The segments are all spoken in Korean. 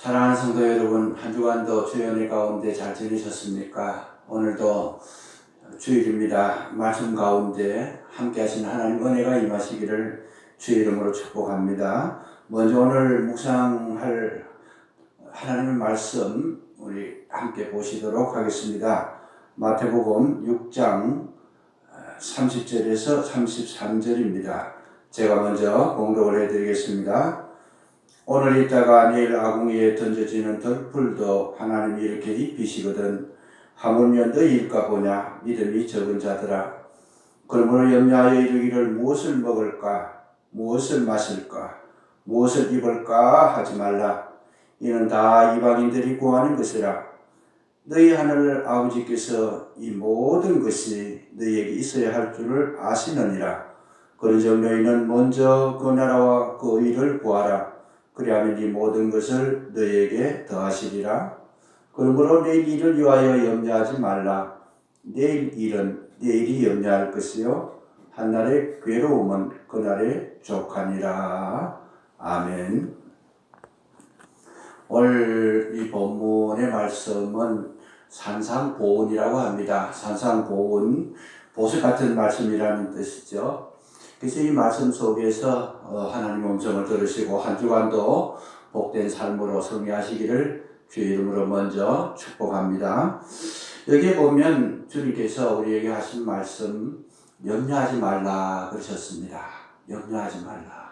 사랑하는 성도 여러분, 한 주간도 주연의 가운데 잘 지내셨습니까? 오늘도 주일입니다. 말씀 가운데 함께 하신 하나님 은혜가 임하시기를 주의 이름으로 축복합니다. 먼저 오늘 묵상할 하나님의 말씀 우리 함께 보시도록 하겠습니다. 마태복음 6장 30절에서 33절입니다. 제가 먼저 공독을 해드리겠습니다. 오늘 있다가 내일 아궁이에 던져지는 덜풀도 하나님이 이렇게 입히시거든. 하물며 너희일까 보냐? 믿음이 적은 자들아. 그러므로 염려하여 이르기를 무엇을 먹을까? 무엇을 마실까? 무엇을 입을까? 하지 말라. 이는 다 이방인들이 구하는 것이라. 너희 하늘 아버지께서 이 모든 것이 너희에게 있어야 할 줄을 아시느니라. 그런즉 너희는 먼저 그 나라와 그 의를 구하라 그리하면 이 모든 것을 너희에게 더하시리라. 그러므로 내일 일을 위하여 염려하지 말라. 내일 일은 내일이 염려할 것이요. 한날의 괴로움은 그날의 족하니라. 아멘. 오늘 이 본문의 말씀은 산상보온이라고 합니다. 산상보온, 보석 같은 말씀이라는 뜻이죠. 그래서 이 말씀 속에서 어, 하나님 음성을 들으시고 한 주간도 복된 삶으로 승리하시기를 주의 이름으로 먼저 축복합니다. 여기에 보면 주님께서 우리에게 하신 말씀 염려하지 말라 그러셨습니다. 염려하지 말라.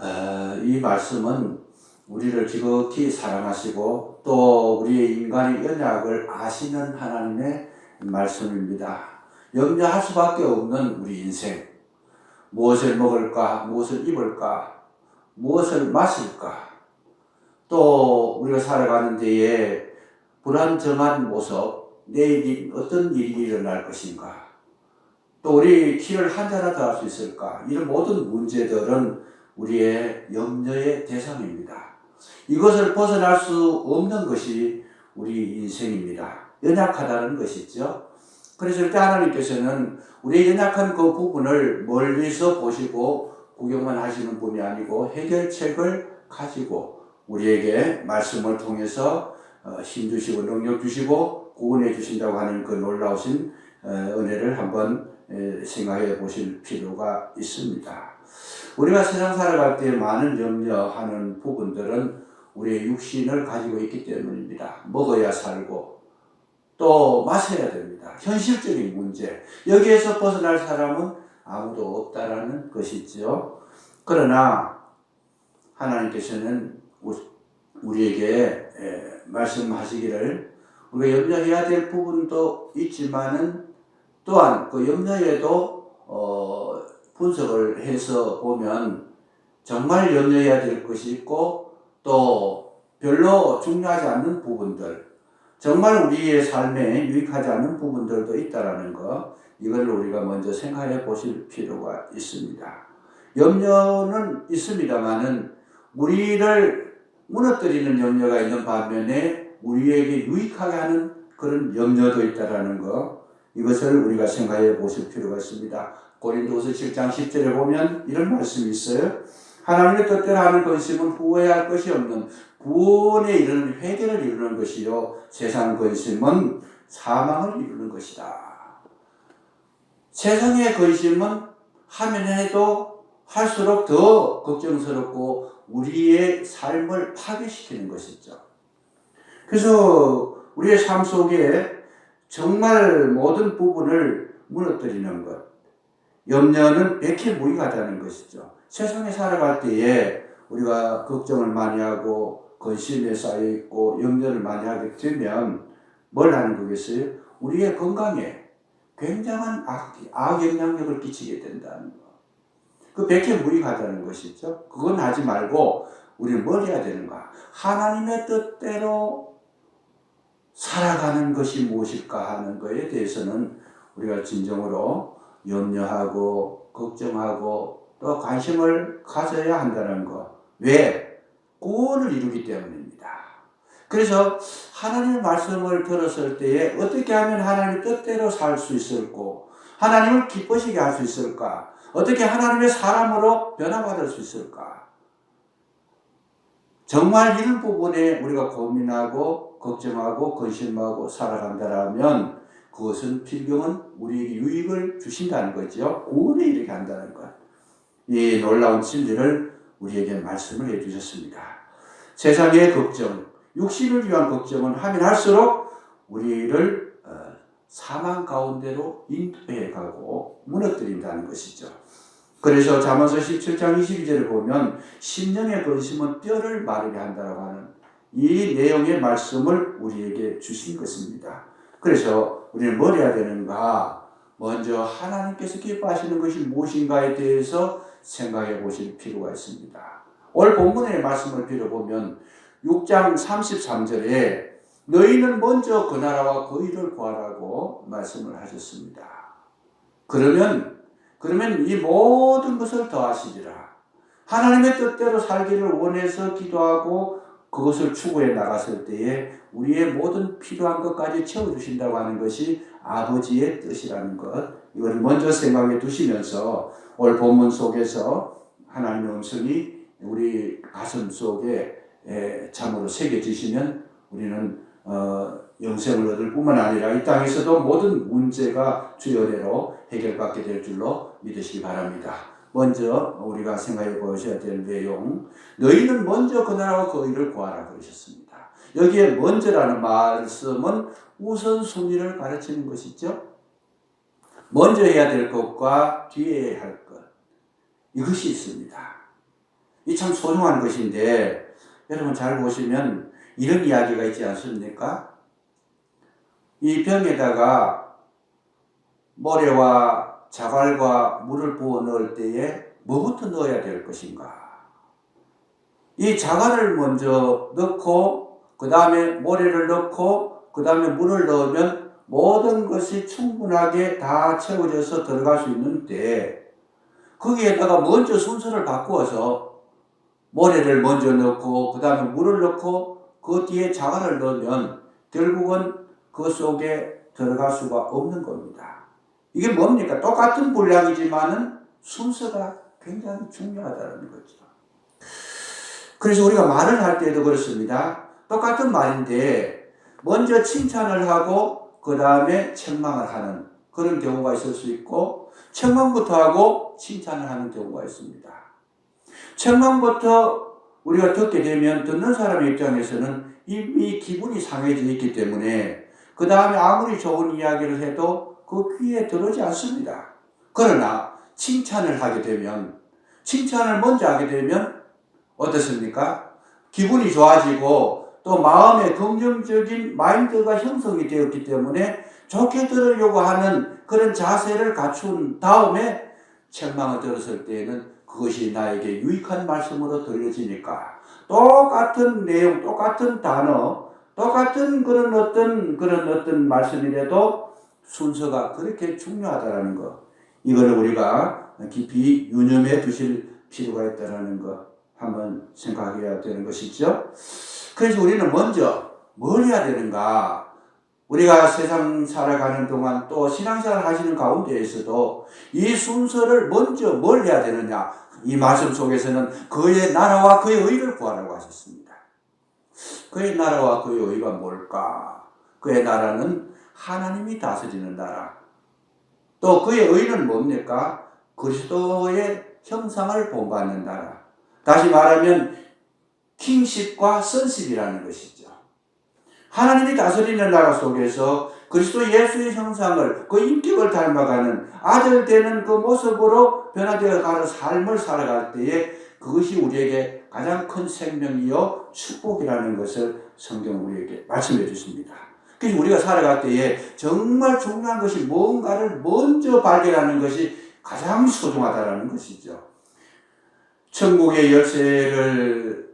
어, 이 말씀은 우리를 지극히 사랑하시고 또 우리의 인간의 연약을 아시는 하나님의 말씀입니다. 염려할 수밖에 없는 우리 인생. 무엇을 먹을까, 무엇을 입을까, 무엇을 마실까, 또 우리가 살아가는 데에 불안정한 모습, 내일 어떤 일이 일어날 것인가, 또 우리 키를 한 자나 더할수 있을까, 이런 모든 문제들은 우리의 염려의 대상입니다. 이것을 벗어날 수 없는 것이 우리 인생입니다. 연약하다는 것이죠. 그래서 이때 하나님께서는 우리의 연약한 그 부분을 멀리서 보시고 구경만 하시는 분이 아니고 해결책을 가지고 우리에게 말씀을 통해서 어, 힘 주시고 능력 주시고 구원해 주신다고 하는 그 놀라우신 어, 은혜를 한번 생각해 보실 필요가 있습니다. 우리가 세상 살아갈 때 많은 염려하는 부분들은 우리의 육신을 가지고 있기 때문입니다. 먹어야 살고 또 마셔야 됩니다. 현실적인 문제. 여기에서 벗어날 사람은 아무도 없다라는 것이죠. 그러나 하나님께서는 우리에게 말씀하시기를 우리가 염려해야 될 부분도 있지만은 또한 그 염려에도 어 분석을 해서 보면 정말 염려해야 될 것이 있고 또 별로 중요하지 않는 부분들 정말 우리의 삶에 유익하지 않는 부분들도 있다라는 거, 이걸 우리가 먼저 생각해 보실 필요가 있습니다. 염려는 있습니다만은 우리를 무너뜨리는 염려가 있는 반면에 우리에게 유익하게 하는 그런 염려도 있다라는 거, 이것을 우리가 생각해 보실 필요가 있습니다. 고린도서 7장 10절에 보면 이런 말씀이 있어요. 하나님의 뜻대로 하는 것임은 후회할 것이 없는 구원에 이르는 회개를 이루는 것이요 세상 근심은 사망을 이루는 것이다. 세상의 근심은 하면 해도 할수록 더 걱정스럽고 우리의 삶을 파괴시키는 것이죠. 그래서 우리의 삶 속에 정말 모든 부분을 무너뜨리는 것, 염려는 백해 무익하다는 것이죠. 세상에 살아갈 때에 우리가 걱정을 많이 하고 근심에 쌓여 있고 염려를 많이 하게 되면 뭘 하는 거겠어요? 우리의 건강에 굉장한 악, 악영향력을 끼치게 된다는 거. 그 백해무익하다는 것이죠. 그건 하지 말고 우리는 뭘 해야 되는가? 하나님의 뜻대로 살아가는 것이 무엇일까 하는 것에 대해서는 우리가 진정으로 염려하고 걱정하고 또 관심을 가져야 한다는 것. 왜? 구원을 이루기 때문입니다. 그래서 하나님의 말씀을 들었을 때에 어떻게 하면 하나님의 뜻대로 살 수 있을고 하나님을 기쁘시게 할 수 있을까? 어떻게 하나님의 사람으로 변화받을 수 있을까? 정말 이런 부분에 우리가 고민하고 걱정하고 근심하고 살아간다라면 그것은 필경은 우리에게 유익을 주신다는 거죠. 구원에 이르게 한다는 것. 이 놀라운 진리를 우리에게 말씀을 해주셨습니다. 세상의 걱정, 육신을 위한 걱정은 하면 할수록 우리를 어, 사망 가운데로 인도해 가고 무너뜨린다는 것이죠. 그래서 잠언서 17장 22절을 보면 심령의 근심은 뼈를 마르게 한다라고 하는 이 내용의 말씀을 우리에게 주신 것입니다. 그래서 우리는 뭘 해야 되는가? 먼저 하나님께서 기뻐하시는 것이 무엇인가에 대해서 생각해 보실 필요가 있습니다. 오늘 본문의 말씀을 빌어보면 6장 33절에 너희는 먼저 그 나라와 그 일을 구하라고 말씀을 하셨습니다. 그러면 그러면 이 모든 것을 더하시리라. 하나님의 뜻대로 살기를 원해서 기도하고 그것을 추구해 나갔을 때에 우리의 모든 필요한 것까지 채워주신다고 하는 것이 아버지의 뜻이라는 것. 이걸 먼저 생각해 두시면서 오늘 본문 속에서 하나님의 음성이 우리 가슴 속에 에, 참으로 새겨지시면 우리는 어, 영생을 얻을 뿐만 아니라 이 땅에서도 모든 문제가 주의 은혜로 해결받게 될 줄로 믿으시기 바랍니다. 먼저 우리가 생각해 보셔야 될 내용, 너희는 먼저 그 나라와 그 일을 구하라 그러셨습니다. 여기에 먼저라는 말씀은 우선순위를 가르치는 것이죠. 먼저 해야 될 것과 뒤에 해야 할 것. 이것이 있습니다. 이 참 소중한 것인데, 여러분 잘 보시면 이런 이야기가 있지 않습니까? 이 병에다가 모래와 자갈과 물을 부어 넣을 때에 뭐부터 넣어야 될 것인가? 이 자갈을 먼저 넣고 그 다음에 모래를 넣고 그 다음에 물을 넣으면 모든 것이 충분하게 다 채워져서 들어갈 수 있는데 거기에다가 먼저 순서를 바꾸어서 모래를 먼저 넣고 그 다음에 물을 넣고 그 뒤에 자갈을 넣으면 결국은 그 속에 들어갈 수가 없는 겁니다. 이게 뭡니까? 똑같은 분량이지만은 순서가 굉장히 중요하다는 거죠. 그래서 우리가 말을 할 때도 그렇습니다. 똑같은 말인데 먼저 칭찬을 하고 그 다음에 책망을 하는 그런 경우가 있을 수 있고 책망부터 하고 칭찬을 하는 경우가 있습니다. 책망부터 우리가 듣게 되면 듣는 사람의 입장에서는 이미 기분이 상해져 있기 때문에 그 다음에 아무리 좋은 이야기를 해도 그 귀에 들어오지 않습니다. 그러나 칭찬을 하게 되면 칭찬을 먼저 하게 되면 어떻습니까? 기분이 좋아지고 또 마음의 긍정적인 마인드가 형성이 되었기 때문에 좋게 들으려고 하는 그런 자세를 갖춘 다음에 책망을 들었을 때에는 그것이 나에게 유익한 말씀으로 들려지니까 똑같은 내용, 똑같은 단어, 똑같은 그런 어떤 그런 어떤 말씀이라도 순서가 그렇게 중요하다라는 것. 이거를 우리가 깊이 유념해 두실 필요가 있다라는 것 한번 생각해야 되는 것이죠. 그래서 우리는 먼저 뭘 해야 되는가? 우리가 세상 살아가는 동안 또 신앙생활 하시는 가운데에서도 이 순서를 먼저 뭘 해야 되느냐? 이 말씀 속에서는 그의 나라와 그의 의를 구하라고 하셨습니다. 그의 나라와 그의 의가 뭘까? 그의 나라는 하나님이 다스리는 나라. 또 그의 의는 뭡니까? 그리스도의 형상을 본받는 나라. 다시 말하면 킹십과 선십이라는 것이죠. 하나님이 다스리는 나라 속에서 그리스도 예수의 형상을 그 인격을 닮아가는 아들 되는 그 모습으로 변화되어 가는 삶을 살아갈 때에 그것이 우리에게 가장 큰 생명이요 축복이라는 것을 성경 우리에게 말씀해 주십니다. 그래서 우리가 살아갈 때에 정말 중요한 것이 뭔가를 먼저 발견하는 것이 가장 소중하다는 것이죠. 천국의 열쇠를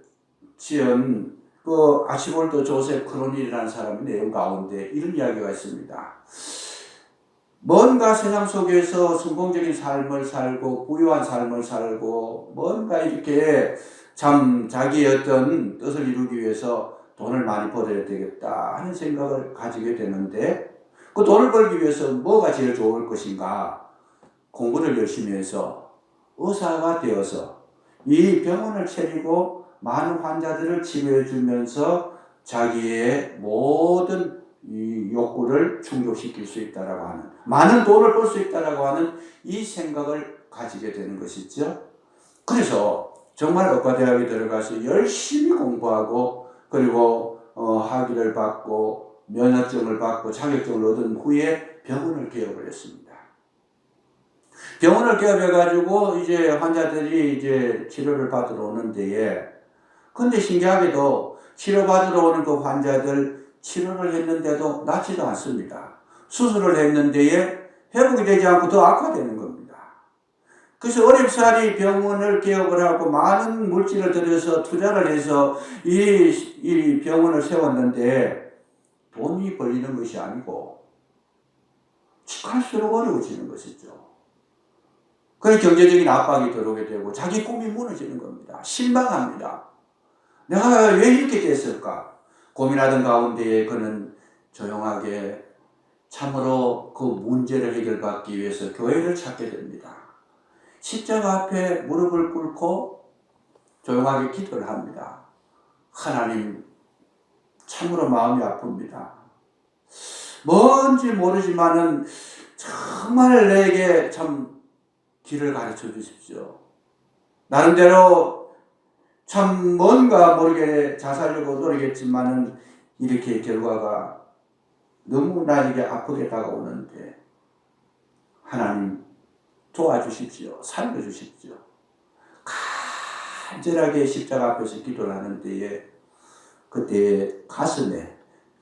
지은 그 아시볼도 조셉 크로닐이라는 사람의 내용 가운데 이런 이야기가 있습니다. 뭔가 세상 속에서 성공적인 삶을 살고 부유한 삶을 살고 뭔가 이렇게 참 자기의 어떤 뜻을 이루기 위해서 돈을 많이 벌어야 되겠다 하는 생각을 가지게 되는데 그 돈을 벌기 위해서 뭐가 제일 좋을 것인가 공부를 열심히 해서 의사가 되어서 이 병원을 차리고 많은 환자들을 치료해 주면서 자기의 모든 이 욕구를 충족시킬 수 있다라고 하는 많은 돈을 벌 수 있다라고 하는 이 생각을 가지게 되는 것이죠. 그래서 정말 의과대학에 들어가서 열심히 공부하고 그리고 어, 학위를 받고 면허증을 받고 자격증을 얻은 후에 병원을 개업을 했습니다. 병원을 개업해가지고 이제 환자들이 이제 치료를 받으러 오는 데에 근데 신기하게도 치료받으러 오는 그 환자들 치료를 했는데도 낫지도 않습니다. 수술을 했는데에 회복이 되지 않고 더 악화되는 겁니다. 그래서 어렵사리 병원을 개업을 하고 많은 물질을 들여서 투자를 해서 이, 이 병원을 세웠는데 돈이 벌리는 것이 아니고 갈수록 어려워지는 것이죠. 그래 경제적인 압박이 들어오게 되고 자기 꿈이 무너지는 겁니다. 실망합니다. 내가 왜 이렇게 됐을까? 고민하던 가운데에 그는 조용하게 참으로 그 문제를 해결받기 위해서 교회를 찾게 됩니다. 십자가 앞에 무릎을 꿇고 조용하게 기도를 합니다. 하나님, 참으로 마음이 아픕니다. 뭔지 모르지만은 정말 내게 참 길을 가르쳐 주십시오. 나름대로 참 뭔가 모르게 자살려고 노력했지만은 이렇게 결과가 너무 나에게 아프게 다가오는데 하나님 도와주십시오. 살려주십시오. 간절하게 십자가 앞에서 기도를 하는 때에 그때 가슴에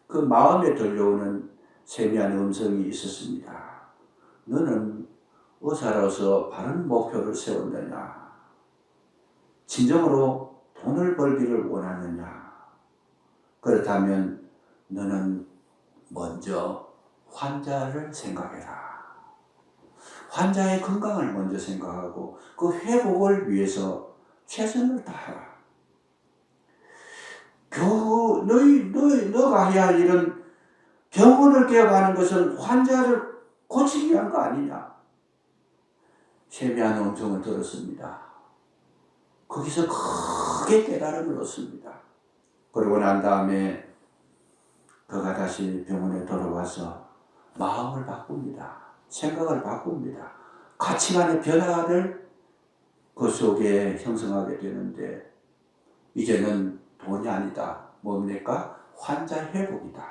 그 마음에 들려오는 세미한 음성이 있었습니다. 너는 의사로서 바른 목표를 세웠느냐? 진정으로 돈을 벌기를 원하느냐? 그렇다면 너는 먼저 환자를 생각해라. 환자의 건강을 먼저 생각하고 그 회복을 위해서 최선을 다하라. 교, 너희, 너희, 너가 해야 할 일은 병원을 개업하는 것은 환자를 고치기 위한 거 아니냐. 세미한 음성을 들었습니다. 거기서 크게 깨달음을 얻습니다. 그러고 난 다음에 그가 다시 병원에 돌아와서 마음을 바꿉니다. 생각을 바꿉니다. 가치관의 변화를 그 속에 형성하게 되는데 이제는 돈이 아니다. 뭡니까? 환자 회복이다.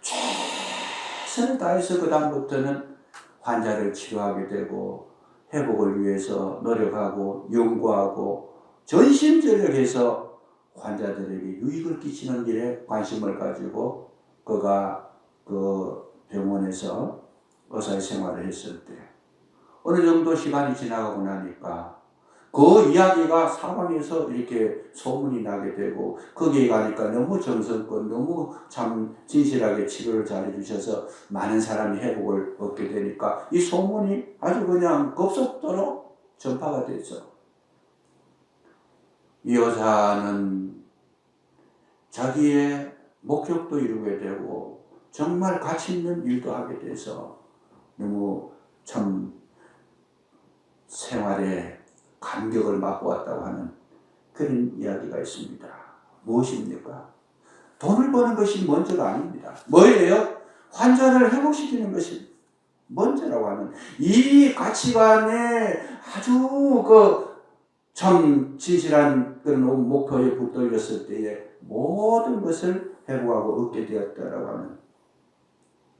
최선을 다해서 그 다음부터는 환자를 치료하게 되고 회복을 위해서 노력하고 연구하고 전심전력해서 환자들에게 유익을 끼치는 일에 관심을 가지고 그가 그 병원에서 의사의 생활을 했을 때 어느 정도 시간이 지나가고 나니까 그 이야기가 사방에서 이렇게 소문이 나게 되고 거기에 가니까 너무 정성껏 너무 참 진실하게 치료를 잘 해 주셔서 많은 사람이 회복을 얻게 되니까 이 소문이 아주 그냥 급속도로 전파가 됐죠. 이 여자는 자기의 목적도 이루게 되고 정말 가치 있는 일도 하게 돼서 너무 참 생활에 감격을 맛보았다고 하는 그런 이야기가 있습니다. 무엇입니까? 돈을 버는 것이 먼저가 아닙니다. 뭐예요? 환자를 회복시키는 것이 먼저라고 하는 이 가치관에 아주 그 참 진실한 그런 목표에 붙들렸을 때에 모든 것을 회복하고 얻게 되었다라고 하는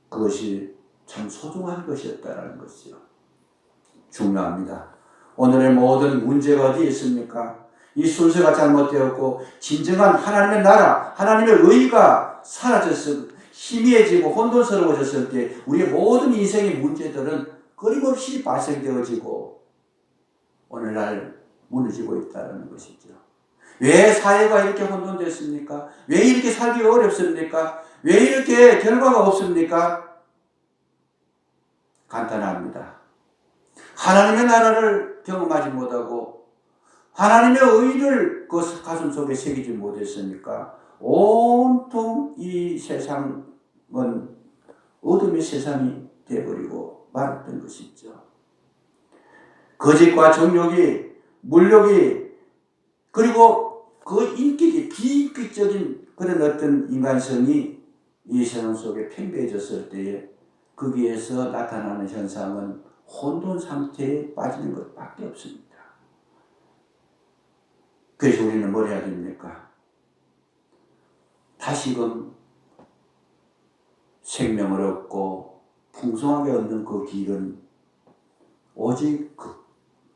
그것이 참 소중한 것이었다라는 것이요. 중요합니다. 오늘의 모든 문제가 어디 있습니까? 이 순서가 잘못되었고 진정한 하나님의 나라, 하나님의 의가 사라졌을 희미해지고 혼돈스러워졌을 때 우리의 모든 인생의 문제들은 끊임없이 발생되어지고 오늘날 무너지고 있다는 것이죠. 왜 사회가 이렇게 혼돈됐습니까? 왜 이렇게 살기가 어렵습니까? 왜 이렇게 결과가 없습니까? 간단합니다. 하나님의 나라를 경험하지 못하고 하나님의 의를 그 가슴 속에 새기지 못했으니까 온통 이 세상은 어둠의 세상이 되어버리고 말았던 것이죠. 거짓과 정욕이 물욕이 그리고 그 인격이 비인격적인 그런 어떤 인간성이 이 세상 속에 팽배해졌을 때에 거기에서 나타나는 현상은 혼돈 상태에 빠지는 것밖에 없습니다. 그래서 우리는 뭘 해야 됩니까? 다시금 생명을 얻고 풍성하게 얻는 그 길은 오직 그,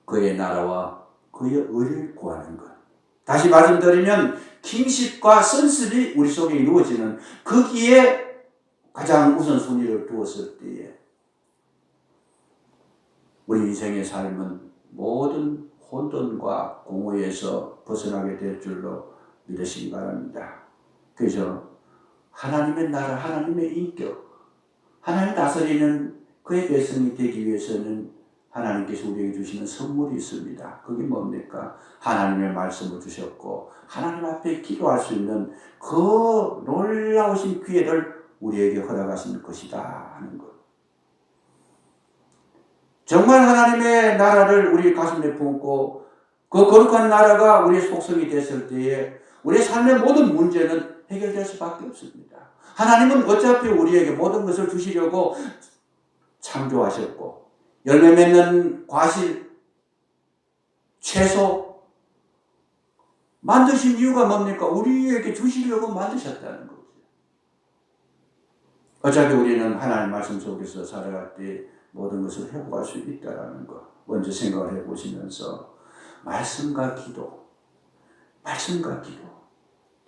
그의 나라와 그의 의를 구하는 것. 다시 말씀드리면 킹십과 선습이 우리 속에 이루어지는 거기에 가장 우선순위를 두었을 때에 우리 인생의 삶은 모든 혼돈과 공허에서 벗어나게 될 줄로 믿으시기 바랍니다. 그래서 하나님의 나라, 하나님의 인격, 하나님 다스리는 그의 백성이 되기 위해서는 하나님께서 우리에게 주시는 선물이 있습니다. 그게 뭡니까? 하나님의 말씀을 주셨고 하나님 앞에 기도할 수 있는 그 놀라우신 기회를 우리에게 허락하신 것이다 하는 것. 정말 하나님의 나라를 우리 가슴에 품고 그 거룩한 나라가 우리의 속성이 됐을 때에 우리의 삶의 모든 문제는 해결될 수밖에 없습니다. 하나님은 어차피 우리에게 모든 것을 주시려고 창조하셨고 열매 맺는 과실, 채소 만드신 이유가 뭡니까? 우리에게 주시려고 만드셨다는 거죠. 어차피 우리는 하나님 말씀 속에서 살아갈 때 모든 것을 회복할 수 있다라는 거 먼저 생각을 해보시면서 말씀과 기도, 말씀과 기도.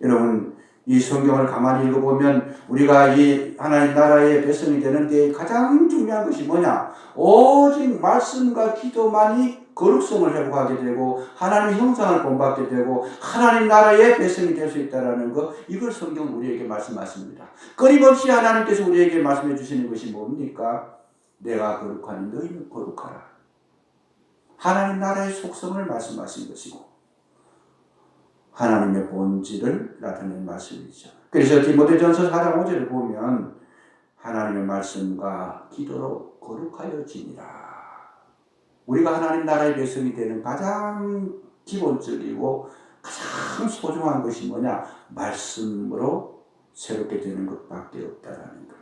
여러분 이 성경을 가만히 읽어보면 우리가 이 하나님 나라의 백성이 되는데 가장 중요한 것이 뭐냐? 오직 말씀과 기도만이 거룩성을 회복하게 되고 하나님의 형상을 본받게 되고 하나님 나라의 백성이 될 수 있다라는 것 이걸 성경은 우리에게 말씀하십니다. 끊임없이 하나님께서 우리에게 말씀해 주시는 것이 뭡니까? 내가 거룩하니 너희는 거룩하라. 하나님 나라의 속성을 말씀하신 것이고 하나님의 본질을 나타낸 말씀이죠. 그래서 디모데전서 4장 5절을 보면 하나님의 말씀과 기도로 거룩하여지니라. 우리가 하나님 나라의 백성이 되는 가장 기본적이고 가장 소중한 것이 뭐냐? 말씀으로 새롭게 되는 것밖에 없다라는 것.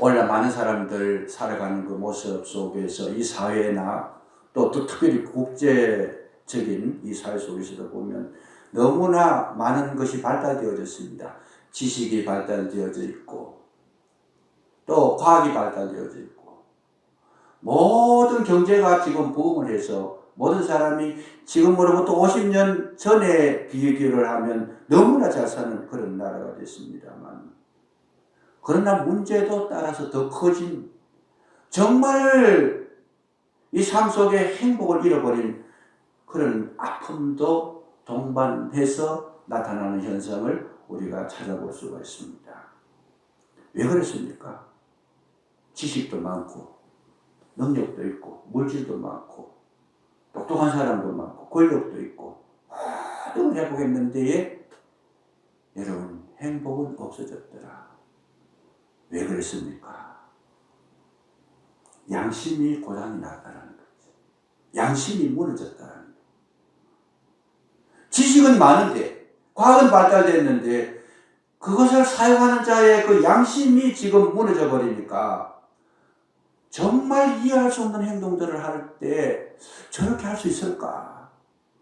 오늘 많은 사람들 살아가는 그 모습 속에서 이 사회나 또, 또 특별히 국제 적인 이 사회 속에서도 보면 너무나 많은 것이 발달되어졌습니다. 지식이 발달되어져 있고 또 과학이 발달되어져 있고 모든 경제가 지금 부흥을 해서 모든 사람이 지금으로부터 50년 전에 비교를 하면 너무나 잘 사는 그런 나라가 됐습니다만 그러나 문제도 따라서 더 커진 정말 이 삶 속에 행복을 잃어버린 그런 아픔도 동반해서 나타나는 현상을 우리가 찾아볼 수가 있습니다. 왜 그랬습니까? 지식도 많고 능력도 있고 물질도 많고 똑똑한 사람도 많고 권력도 있고 모든 걸 해보겠는데 여러분 행복은 없어졌더라. 왜 그랬습니까? 양심이 고장이 났다는 거죠. 양심이 무너졌다는. 지식은 많은데, 과학은 발달됐는데, 그것을 사용하는 자의 그 양심이 지금 무너져 버리니까, 정말 이해할 수 없는 행동들을 할 때, 저렇게 할 수 있을까?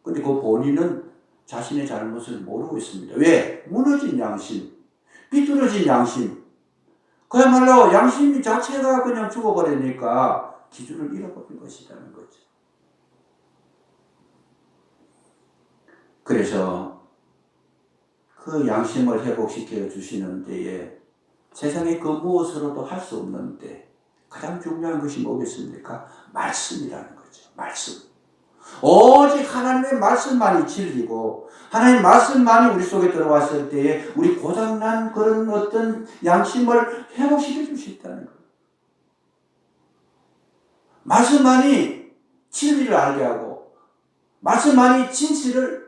근데 그 본인은 자신의 잘못을 모르고 있습니다. 왜? 무너진 양심, 삐뚤어진 양심, 그야말로 양심 자체가 그냥 죽어버리니까 기준을 잃어버린 것이라는 거죠. 그래서 그 양심을 회복시켜 주시는 데에 세상에 그 무엇으로도 할 수 없는데 가장 중요한 것이 뭐겠습니까? 말씀이라는 거죠. 말씀. 오직 하나님의 말씀만이 진리고 하나님 말씀만이 우리 속에 들어왔을 때에 우리 고장난 그런 어떤 양심을 회복시켜 줄 수 있다는 거예요. 말씀만이 진리를 알게 하고 말씀만이 진실을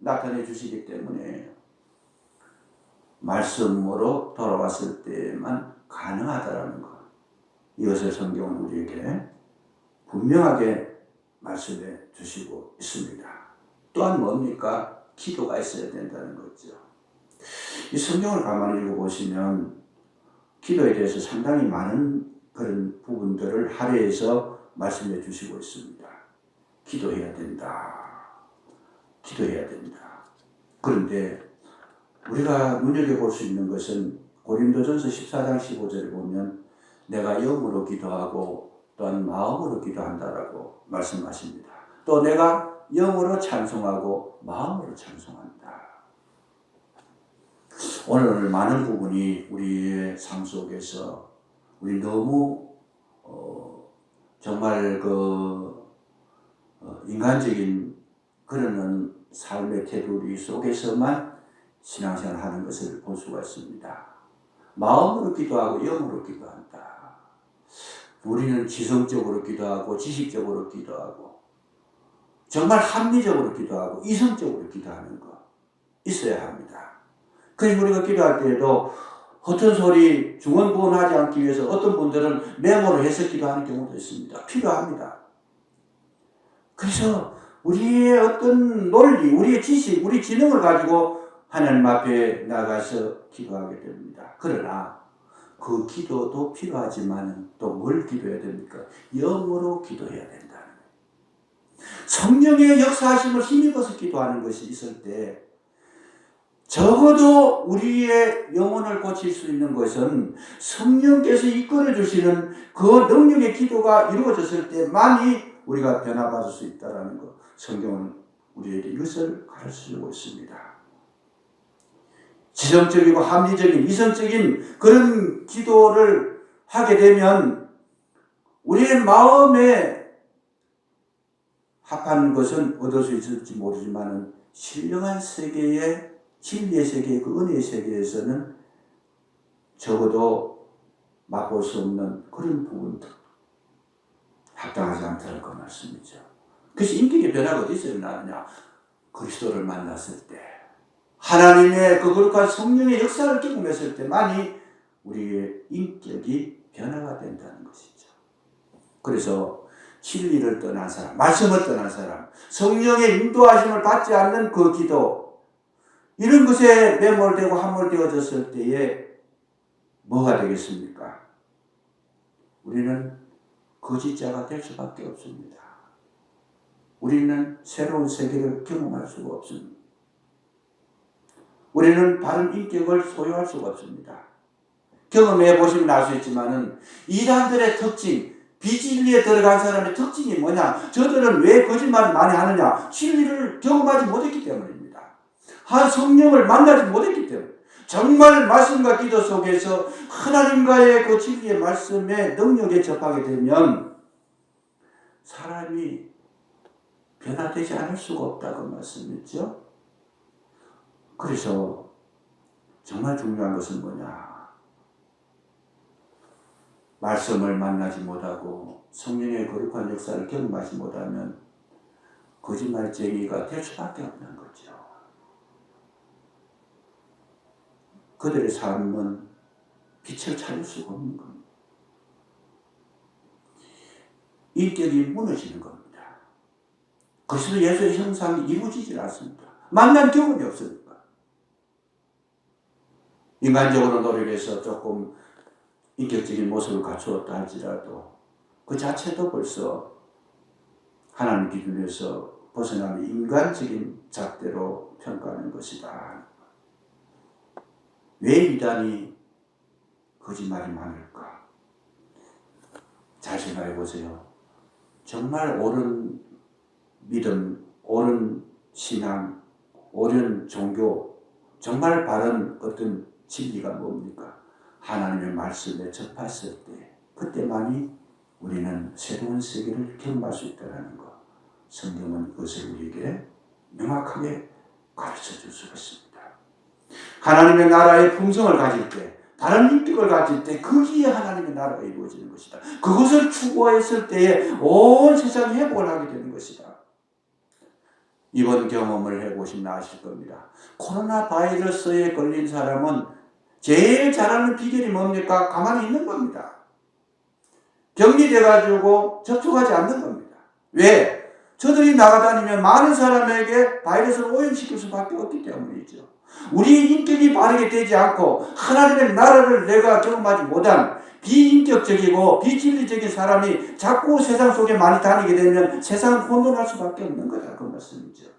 나타내 주시기 때문에 말씀으로 돌아왔을 때만 가능하다라는 것. 이것을 성경은 우리에게 분명하게 말씀해 주시고 있습니다. 또한 뭡니까? 기도가 있어야 된다는 거죠. 이 성경을 가만히 읽어보시면 기도에 대해서 상당히 많은 그런 부분들을 할애해서 말씀해 주시고 있습니다. 기도해야 된다. 기도해야 된다. 그런데 우리가 눈여겨볼 수 있는 것은 고린도전서 14장 15절에 보면 내가 영으로 기도하고 또한 마음으로 기도한다라고 말씀하십니다. 또 내가 영으로 찬송하고 마음으로 찬송한다. 오늘 많은 부분이 우리의 삶 속에서 우리 너무 어, 정말 그 어, 인간적인 그런 삶의 테두리 속에서만 신앙생활 하는 것을 볼 수가 있습니다. 마음으로 기도하고 영으로 기도한다. 우리는 지성적으로 기도하고 지식적으로 기도하고 정말 합리적으로 기도하고 이성적으로 기도하는 거 있어야 합니다. 그래서 우리가 기도할 때에도 허튼 소리 중언부언하지 않기 위해서 어떤 분들은 메모를 해서 기도하는 경우도 있습니다. 필요합니다. 그래서 우리의 어떤 논리, 우리의 지식, 우리 지능을 가지고 하나님 앞에 나가서 기도하게 됩니다. 그러나 그 기도도 필요하지만 또 뭘 기도해야 됩니까? 영으로 기도해야 된다는. 성령의 역사하심을 힘입어서 기도하는 것이 있을 때 적어도 우리의 영혼을 고칠 수 있는 것은 성령께서 이끌어 주시는 그 능력의 기도가 이루어졌을 때만이 우리가 변화받을 수 있다라는 것. 성경은 우리에게 이것을 가르쳐주고 있습니다. 지성적이고 합리적인 이성적인 그런 기도를 하게 되면 우리의 마음에 합한 것은 얻을 수 있을지 모르지만은 신령한 세계의 진리의 세계, 그 은혜의 세계에서는 적어도 맛볼 수 없는 그런 부분들 합당하지 않다는 그 말씀이죠. 그래서 인격의 변화가 어디서 일어나느냐? 그리스도를 만났을 때 하나님의 그 거룩한 성령의 역사를 경험했을 때만이 우리의 인격이 변화가 된다는 것이죠. 그래서 진리를 떠난 사람, 말씀을 떠난 사람, 성령의 인도하심을 받지 않는 그 기도, 이런 것에 매몰되고 함몰되어졌을 때에 뭐가 되겠습니까? 우리는 거짓자가 될 수밖에 없습니다. 우리는 새로운 세계를 경험할 수가 없습니다. 우리는 바른 인격을 소유할 수가 없습니다. 경험해 보시면 알 수 있지만은 이단들의 특징, 비진리에 들어간 사람의 특징이 뭐냐? 저들은 왜 거짓말을 많이 하느냐? 진리를 경험하지 못했기 때문입니다. 한 성령을 만나지 못했기 때문에. 정말 말씀과 기도 속에서 하나님과의 그 진리의 말씀의 능력에 접하게 되면 사람이 변화되지 않을 수가 없다고 말씀했죠. 그래서 정말 중요한 것은 뭐냐? 말씀을 만나지 못하고 성령의 거룩한 역사를 경험하지 못하면 거짓말쟁이가 될 수밖에 없는 거죠. 그들의 삶은 빛을 찾을 수가 없는 겁니다. 인격이 무너지는 겁니다. 그리스도 예수의 형상이 이루어지질 않습니다. 만난 경험이 없으니까. 인간적으로 노력해서 조금 인격적인 모습을 갖추었다 할지라도 그 자체도 벌써 하나님 기준에서 벗어나는 인간적인 잣대로 평가하는 것이다. 왜 이단이 거짓말이 많을까? 잘 생각해 보세요. 정말 옳은 믿음, 옳은 신앙, 옳은 종교, 정말 바른 어떤 진리가 뭡니까? 하나님의 말씀에 접했을 때, 그때만이 우리는 새로운 세계를 경험할 수 있다는 것. 성경은 그것을 우리에게 명확하게 가르쳐 줄 수가 있습니다. 하나님의 나라의 풍성을 가질 때, 다른 인격을 가질 때 거기에 하나님의 나라가 이루어지는 것이다. 그것을 추구했을 때에 온 세상이 회복을 하게 되는 것이다. 이번 경험을 해보시면 아실 겁니다. 코로나 바이러스에 걸린 사람은 제일 잘하는 비결이 뭡니까? 가만히 있는 겁니다. 격리돼가지고 접촉하지 않는 겁니다. 왜? 저들이 나가다니면 많은 사람에게 바이러스를 오염시킬 수밖에 없기 때문이죠. 우리 인격이 바르게 되지 않고 하나님의 나라를 내가 경험하지 못한 비인격적이고 비진리적인 사람이 자꾸 세상 속에 많이 다니게 되면 세상은 혼돈할 수밖에 없는 거다 그 말씀이죠.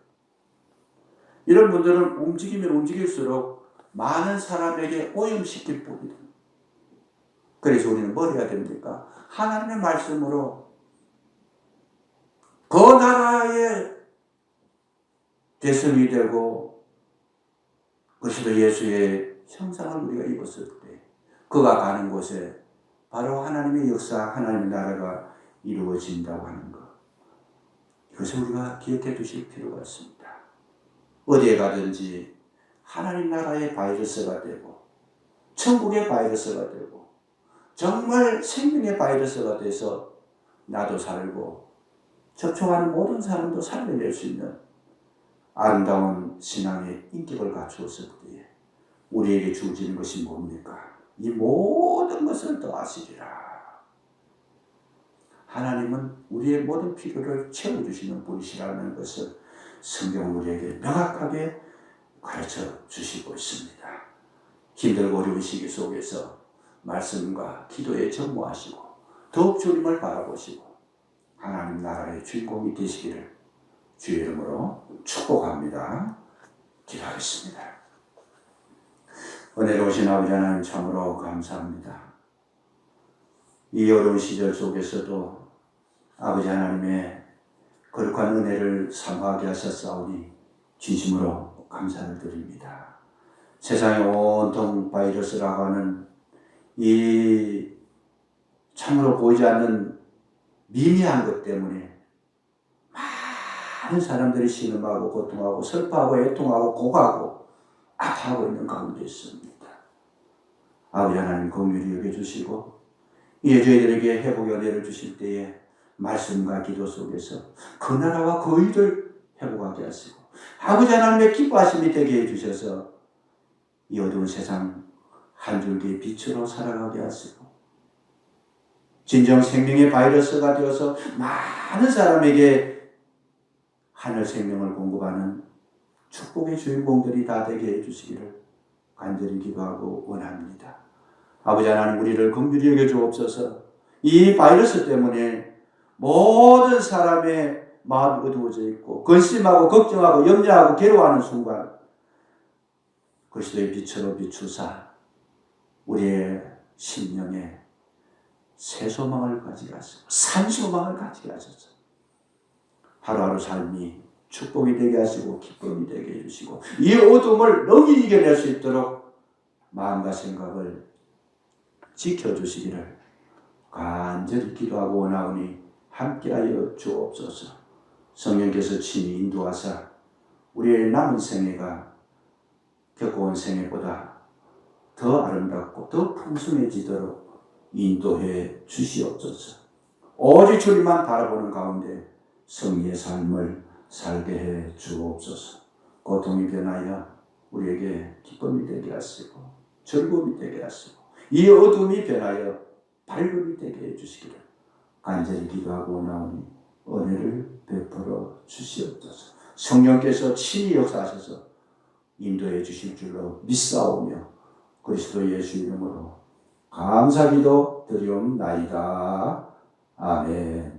이런 분들은 움직이면 움직일수록 많은 사람에게 오염시킬 뿐이다. 그래서 우리는 뭘 해야 됩니까? 하나님의 말씀으로 그 나라의 대성이 되고 그리스도 예수의 형상을 우리가 입었을 때 그가 가는 곳에 바로 하나님의 역사, 하나님의 나라가 이루어진다고 하는 것. 이것을 우리가 기억해 두실 필요가 있습니다. 어디에 가든지 하나님 나라의 바이러스가 되고 천국의 바이러스가 되고 정말 생명의 바이러스가 돼서 나도 살고 접촉하는 모든 사람도 살려낼 수 있는 아름다운 신앙의 인격을 갖추었을 때에 우리에게 주어지는 것이 뭡니까? 이 모든 것을 더하시리라. 하나님은 우리의 모든 필요를 채워주시는 분이시라는 것을 성경은 우리에게 명확하게 가르쳐 주시고 있습니다. 힘들고 어려운 시기 속에서 말씀과 기도에 전무하시고 더욱 주님을 바라보시고 하나님 나라의 주인공이 되시기를 주의 이름으로 축복합니다. 기도하겠습니다. 은혜로우신 아버지 하나님 참으로 감사합니다. 이 어려운 시절 속에서도 아버지 하나님의 거룩한 은혜를 사모하게 하셨사오니 진심으로 감사를 드립니다. 세상에 온통 바이러스라고 하는 이 참으로 보이지 않는 미미한 것 때문에 많은 사람들이 신음하고 고통하고 슬퍼하고 애통하고 고가고 아파하고 있는 가운데 있습니다. 아버지 하나님 공유를 여겨주시고 이제 저희들에게 회복의 은혜를 주실 때에 말씀과 기도 속에서 그 나라와 그 일을 회복하게 하시고 아버지 하나님의 기뻐하심이 되게 해주셔서 이 어두운 세상 한 줄기 빛으로 살아가게 하시고 진정 생명의 바이러스가 되어서 많은 사람에게 하늘 생명을 공급하는 축복의 주인공들이 다 되게 해주시기를 간절히 기도하고 원합니다. 아버지 하나님 우리를 긍휼히 여겨 주옵소서. 이 바이러스 때문에 모든 사람의 마음이 어두워져 있고 근심하고 걱정하고 염려하고 괴로워하는 순간 그리스도의 빛으로 비추사 우리의 심령에 새 소망을 가지게 하소서 산 소망을 가지게 하소서 하루하루 삶이 축복이 되게 하시고 기쁨이 되게 해주시고 이 어둠을 능히 이겨낼 수 있도록 마음과 생각을 지켜주시기를 간절히 기도하고 원하오니 함께하여 주옵소서. 성령께서 친히 인도하사 우리의 남은 생애가 겪어온 생애보다 더 아름답고 더 풍성해지도록 인도해 주시옵소서. 오직 주님만 바라보는 가운데 성리의 삶을 살게 해 주옵소서. 고통이 변하여 우리에게 기쁨이 되게 하시고 즐거움이 되게 하시고 이 어둠이 변하여 밝음이 되게 해 주시기를 간절히 기도하고 나오니 은혜를 베풀어 주시옵소서. 성령께서 친히 역사하셔서 인도해 주실 줄로 믿사오며 그리스도 예수 이름으로 감사기도 드리옵나이다. 아멘.